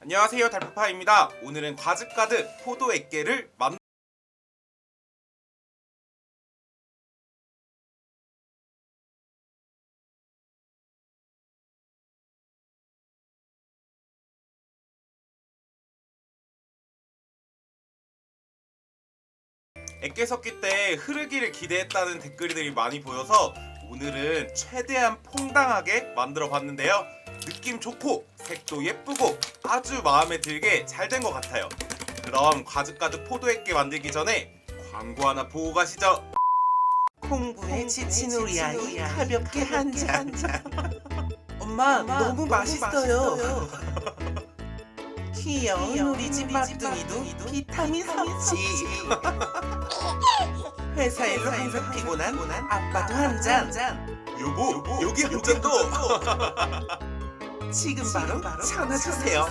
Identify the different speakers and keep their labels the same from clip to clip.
Speaker 1: 안녕하세요 달프파입니다 오늘은 과즙 가득 포도 액계를 만 액계 섞기 때 흐르기를 기대했다는 댓글들이 많이 보여서 오늘은 최대한 퐁당하게 만들어 봤는데요. 느낌 좋고 색도 예쁘고 아주 마음에 들게 잘 된 것 같아요. 그럼 과즙 가득 포도 액계 만들기 전에 광고 하나 보고 가시죠.
Speaker 2: 공부에 지친 우리 아이 가볍게 한 잔. 엄마 너무 맛있어요. 귀여운 우리 집 막둥이도 비타민 섭취. 회사 일로 항상 피곤한 아빠도 한 잔.
Speaker 1: 여보, 여기 한 잔 더.
Speaker 2: 지금 바로 전화 주세요.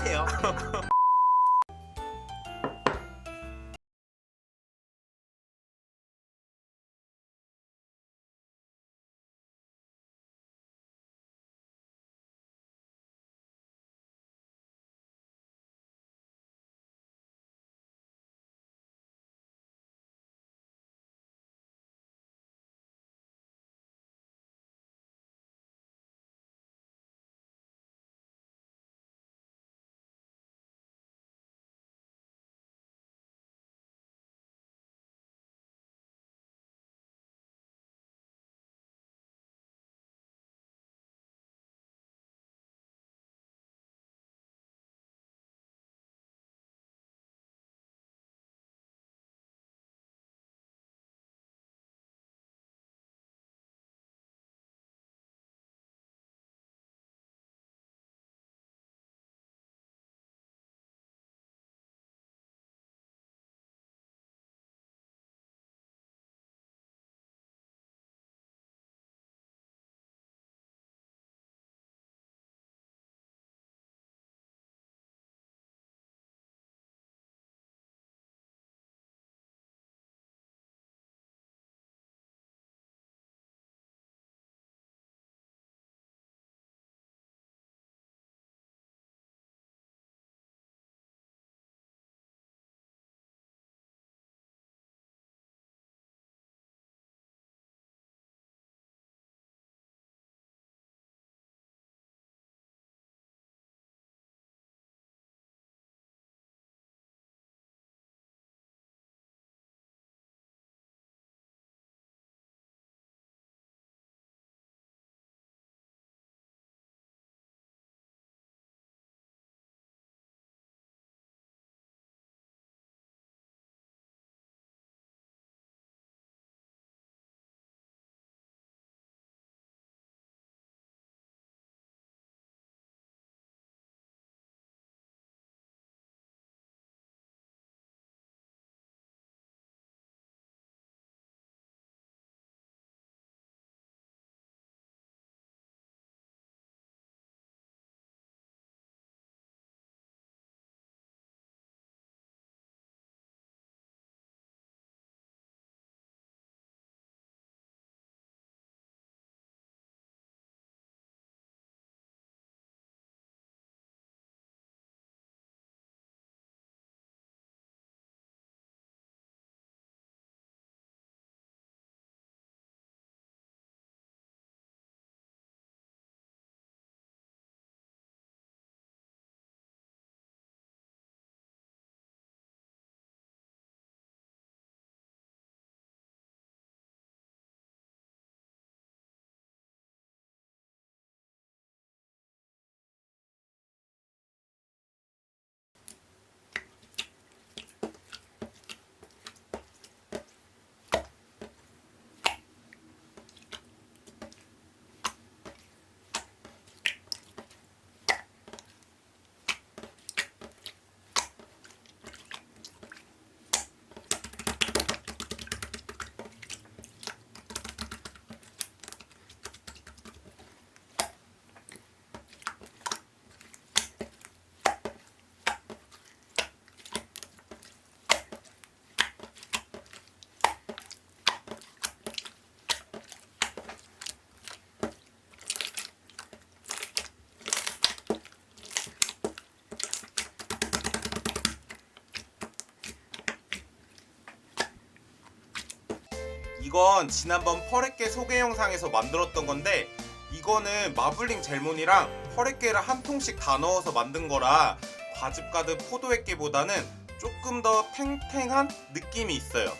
Speaker 1: 이건 지난번 퍼레깨 소개 영상에서 만들었던 건데 이거는 마블링 젤몬이랑 퍼레깨를 한 통씩 다 넣어서 만든 거라 과즙 가득 포도액깨보다는 조금 더 탱탱한 느낌이 있어요.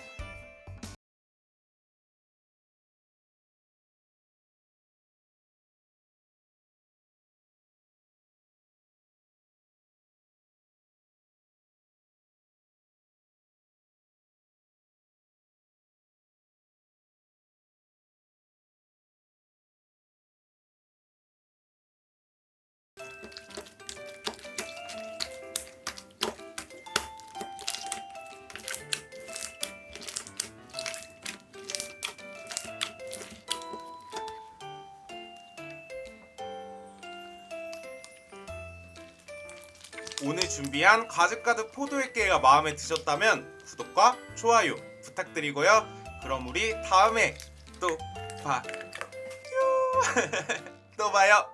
Speaker 1: 오늘 준비한 과즙 가득 포도액깨가 마음에 드셨다면 구독과 좋아요 부탁드리고요. 그럼 우리 다음에 또 봐. 또 봐요.